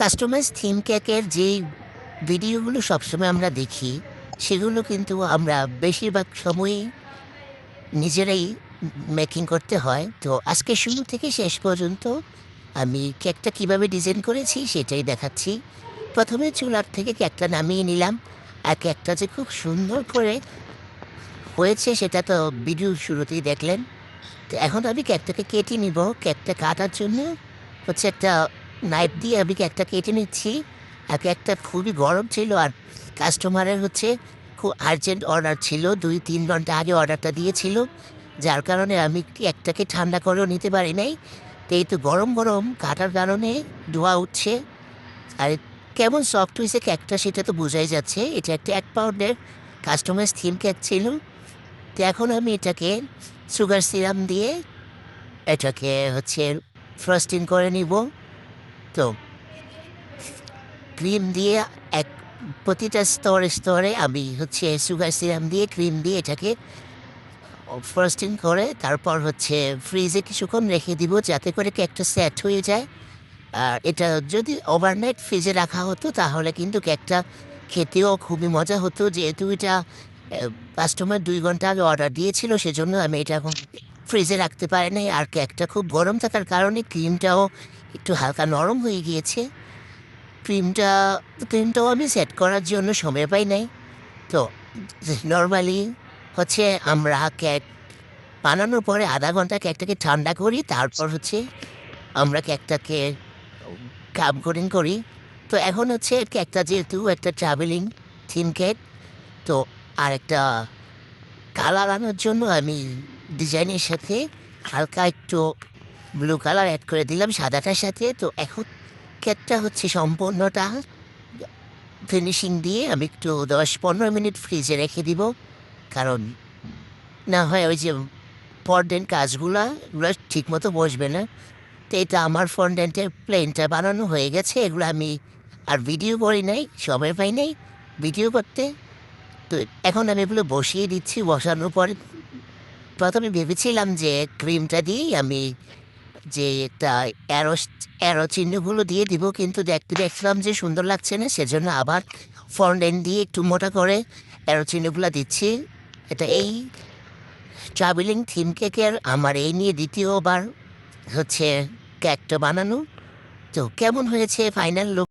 Customise theme কেকের যে ভিডিওগুলো সবসময় আমরা দেখি, সেগুলো কিন্তু আমরা বেশিরভাগ সময়ই নিজেরাই মেকিং করতে হয়। তো আজকে শুরু থেকে শেষ পর্যন্ত আমি কেকটা কীভাবে ডিজাইন করেছি সেটাই দেখাচ্ছি। প্রথমে চুলার থেকে কেকটা নামিয়ে নিলাম। আর কেকটা যে খুব সুন্দর করে হয়েছে সেটা তো ভিডিও শুরুতেই দেখলেন। তো এখন আমি কেকটাকে কেটে নিব। কেকটা কাটার জন্য হচ্ছে একটা নাইফ দিয়ে আমি কেকটা কেটে নিচ্ছি। আর কেকটা খুবই গরম ছিল আর কাস্টমারের হচ্ছে খুব আর্জেন্ট অর্ডার ছিল। দুই, তিন ঘণ্টা আগে অর্ডারটা দিয়েছিল। যার কারণে আমি একটাকে ঠান্ডা করেও নিতে পারি নাই। তো এই তো গরম গরম কাটার কারণে ধোয়া উঠছে। আর কেমন সফট হয়েছে কেকটা সেটা তো বোঝাই যাচ্ছে। এটা একটা এক পাউন্ডের কাস্টমাইজ থিম কেক ছিল। তো এখন আমি এটাকে সুগার সিরাম দিয়ে এটাকে হচ্ছে ফ্রস্টিং করে নিব। তো ক্রিম দিয়ে এক প্রতিটা স্তরে স্তরে আমি হচ্ছে সুগার সিরাম দিয়ে ক্রিম দিয়ে এটাকে ফ্রস্টিং করে, তারপর হচ্ছে ফ্রিজে কিছুক্ষণ রেখে দিব যাতে করে কেকটা সেট হয়ে যায়। আর এটা যদি ওভারনাইট ফ্রিজে রাখা হতো, তাহলে কিন্তু কেকটা খেতেও খুবই মজা হতো। যেহেতু এটা কাস্টমার দুই ঘণ্টা আগে অর্ডার দিয়েছিল, সেজন্য আমি এটা এখন ফ্রিজে রাখতে পারে নাই, আর কেকটা খুব গরম থাকার কারণে ক্রিমটাও একটু হালকা নরম হয়ে গিয়েছে। ক্রিমটা, ক্রিমটাও আমি সেট করার জন্য সময় পাই নাই। তো নর্মালি হচ্ছে আমরা কেক বানানোর পরে আধা ঘণ্টা কেকটাকে ঠান্ডা করি, তারপর হচ্ছে আমরা কেকটাকে কাম করিং করি। তো এখন হচ্ছে কেকটা যেহেতু একটা ট্রাভেলিং থিম কেক তো আর একটা কালার আনার জন্য আমি ডিজাইনের সাথে হালকা একটু ব্লু কালার অ্যাড করে দিলাম সাদাটার সাথে। তো এখন কেকটা হচ্ছে সম্পূর্ণটা ফিনিশিং দিয়ে আমি একটু দশ পনেরো মিনিট ফ্রিজে রেখে দিব। কারণ না হয় ওই যে ফন্ডেন্ট কাজগুলো, এগুলো ঠিকমতো বসবে না। তো এটা আমার ফন্ডেন্টের প্লেনটা বানানো হয়ে গেছে, এগুলো আমি আর ভিডিও করি নাই, সময় পাই নাই ভিডিও করতে। তো এখন আমি এগুলো বসিয়ে দিচ্ছি, বসানোর পরে প্রথমে ভেবেছিলাম যে ক্রিমটা দিয়েই আমি যে একটা অ্যারো অ্যারো চিহ্নগুলো দিয়ে দিব, কিন্তু দেখতে দেখলাম যে সুন্দর লাগছে না, সেজন্য আবার ফন্ডেন্ট দিয়ে একটু মোটা করে অ্যারো চিহ্নগুলো দিচ্ছি। এটা এই ট্রাভেলিং থিম কেকের, আমার এই নিয়ে দ্বিতীয়বার হচ্ছে কেকটা বানানো। তো কেমন হয়েছে ফাইনাল লুক?